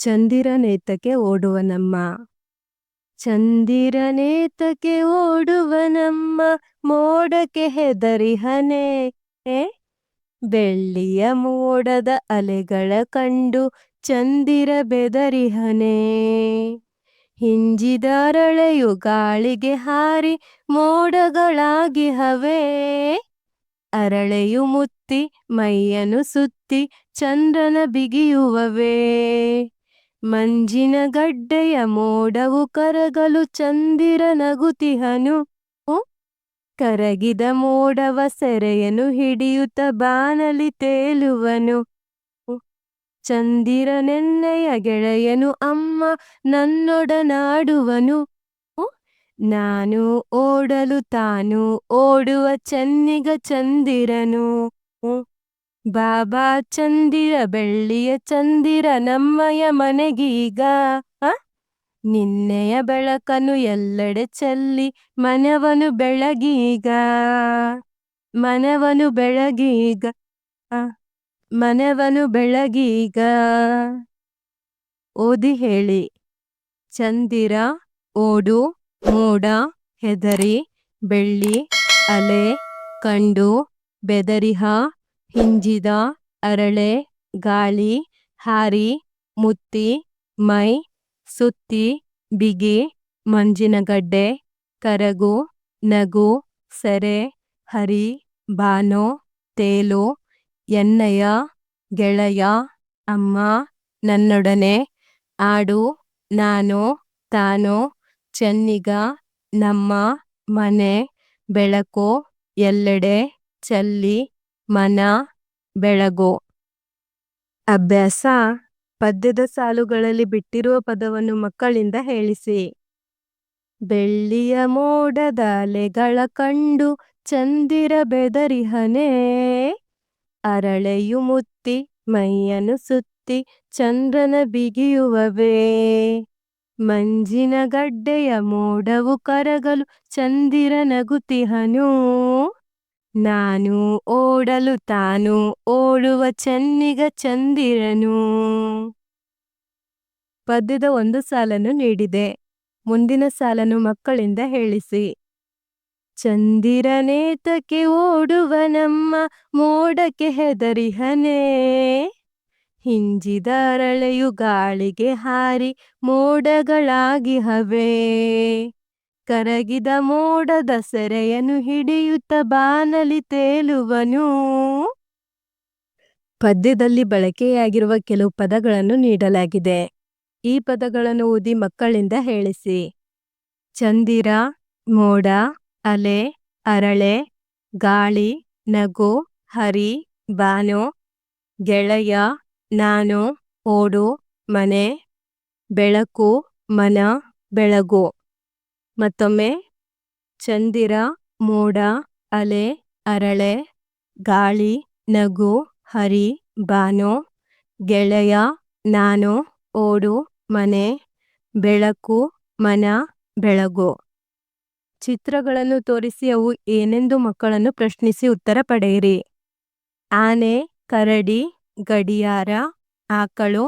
ಚಂದಿರನೇತಕ್ಕೆ ಓಡುವನಮ್ಮ. ಚಂದಿರನೇತಕ್ಕೆ ಓಡುವನಮ್ಮ, ಮೋಡಕ್ಕೆ ಹೆದರಿಹನೆ ಬೆಳ್ಳಿಯ ಮೋಡದ ಅಲೆಗಳ ಕಂಡು ಚಂದಿರ ಬೆದರಿಹನೆ ಹಿಂಜಿದರಳೆಯು ಗಾಳಿಗೆ ಹಾರಿ ಮೋಡಗಳಾಗಿ ಹವೆ. ಅರಳೆಯು ಮುತ್ತಿ ಮೈಯನು ಸುತ್ತಿ ಚಂದ್ರನ ಬಿಗಿಯುವವೇ. ಮಂಜಿನ ಗಡ್ಡೆಯ ಮೋಡವು ಕರಗಲು ಚಂದಿರ ನಗುತಿಹನು. ಕರಗಿದ ಮೋಡವ ಸೆರೆಯನು ಹಿಡಿಯುತ್ತ ಬಾನಲಿ ತೇಲುವನು. ಚಂದಿರ ನೆನ್ನೆಯ ಗೆಳೆಯನು ಅಮ್ಮ ನನ್ನೊಡನಾಡುವನು. ನಾನು ಓಡಲು ತಾನು ಓಡುವ ಚೆನ್ನಿಗ ಚಂದಿರನು. ಬಾಬಾ ಚಂದಿರ ಬೆಳ್ಳಿಯ ಚಂದಿರ ನಮ್ಮಯ ಮನೆಗೀಗ ನಿನ್ನೆಯ ಬೆಳಕನು ಎಲ್ಲೆಡೆ ಚೆಲ್ಲಿ ಮನವನು ಬೆಳಗೀಗ ಮನವನು ಬೆಳಗೀಗ ಮನವನು ಬೆಳಗೀಗ. ಓದಿ ಹೇಳಿ. ಚಂದಿರ, ಓಡು, ಮೋಡ, ಹೆದರಿ, ಬೆಳ್ಳಿ, ಅಲೆ, ಕಂಡು, ಬೆದರಿಹ ಹಿಂಜಿದ, ಅರಳೆ, ಗಾಳಿ, ಹಾರಿ, ಮುತ್ತಿ, ಮೈ, ಸುತ್ತಿ, ಬಿಗಿ, ಮಂಜಿನಗಡ್ಡೆ, ಕರಗು, ನಗು, ಸೆರೆ, ಹರಿ, ಬಾನು, ತೇಲು ಎನ್ನಯ ಗೆಳೆಯ, ಅಮ್ಮ, ನನ್ನೊಡನೆ, ಆಡು, ನಾನು, ತಾನು, ಚೆನ್ನಿಗ, ನಮ್ಮ, ಮನೆ, ಬೆಳಕು, ಎಲ್ಲೆಡೆ, ಚೆಲ್ಲಿ ಮನ, ಬೆಳಗೋ. ಅಭ್ಯಾಸ, ಪದ್ಯದ ಸಾಲುಗಳಲ್ಲಿ ಬಿಟ್ಟಿರುವ ಪದವನ್ನು ಮಕ್ಕಳಿಂದ ಹೇಳಿಸಿ. ಬೆಳ್ಳಿಯ ಮೋಡದ ಅಲೆಗಳ ಕಂಡು ಚಂದಿರ ಬೆದರಿಹನೇ. ಅರಳೆಯು ಮುತ್ತಿ ಮೈಯನ್ನು ಸುತ್ತಿ, ಚಂದ್ರನ ಬಿಗಿಯುವವೇ. ಮಂಜಿನ ಗಡ್ಡೆಯ ಮೋಡವು ಕರಗಲು ಚಂದಿರ ನಗುತಿಹನು ನಾನು ಓಡಲು ತಾನು ಓಡುವ ಚೆನ್ನಿಗ ಚಂದಿರನು. ಪದ್ಯದ ಒಂದು ಸಾಲನ್ನು ನೀಡಿದೆ. ಮುಂದಿನ ಸಾಲನ್ನು ಮಕ್ಕಳಿಂದ ಹೇಳಿಸಿ. ಚಂದಿರನೇತಕ್ಕೆ ಓಡುವ ನಮ್ಮ ಮೋಡಕ್ಕೆ ಹೆದರಿಹನೇ. ಹಿಂಜಿದ ಅರಳೆಯು ಗಾಳಿಗೆ ಹಾರಿ ಮೋಡಗಳಾಗಿ ಹವೆ. ಕರಗಿದ ಮೋಡದ ಸೆರೆಯನ್ನು ಹಿಡಿಯುತ್ತ ಬಾನಲಿ ತೇಲುವನು. ಪದ್ಯದಲ್ಲಿ ಬಳಕೆಯಾಗಿರುವ ಕೆಲವು ಪದಗಳನ್ನು ನೀಡಲಾಗಿದೆ. ಈ ಪದಗಳನ್ನು ಓದಿ ಮಕ್ಕಳಿಂದ ಹೇಳಿಸಿ. ಚಂದಿರ, ಮೋಡ, ಅಲೆ, ಅರಳೆ, ಗಾಳಿ, ನಗು, ಹರಿ, ಬಾನು, ಗೆಳೆಯ, ನಾನು, ಓಡು, ಮನೆ, ಬೆಳಕು, ಮನ, ಬೆಳಗು. ಮತ್ತೊಮ್ಮೆ. ಚಂದಿರ, ಮೋಡ, ಅಲೆ, ಅರಳೆ, ಗಾಳಿ, ನಗು, ಹರಿ, ಬಾನು, ಗೆಳೆಯ, ನಾನು, ಓಡು, ಮನೆ, ಬೆಳಕು, ಮನ, ಬೆಳಗು. ಚಿತ್ರಗಳನ್ನು ತೋರಿಸಿ ಅವು ಏನೆಂದು ಮಕ್ಕಳನ್ನು ಪ್ರಶ್ನಿಸಿ ಉತ್ತರ ಪಡೆಯಿರಿ. ಆನೆ, ಕರಡಿ, ಗಡಿಯಾರ, ಆಕಳು,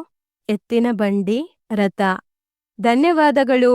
ಎತ್ತಿನ ಬಂಡಿ, ರಥ. ಧನ್ಯವಾದಗಳು.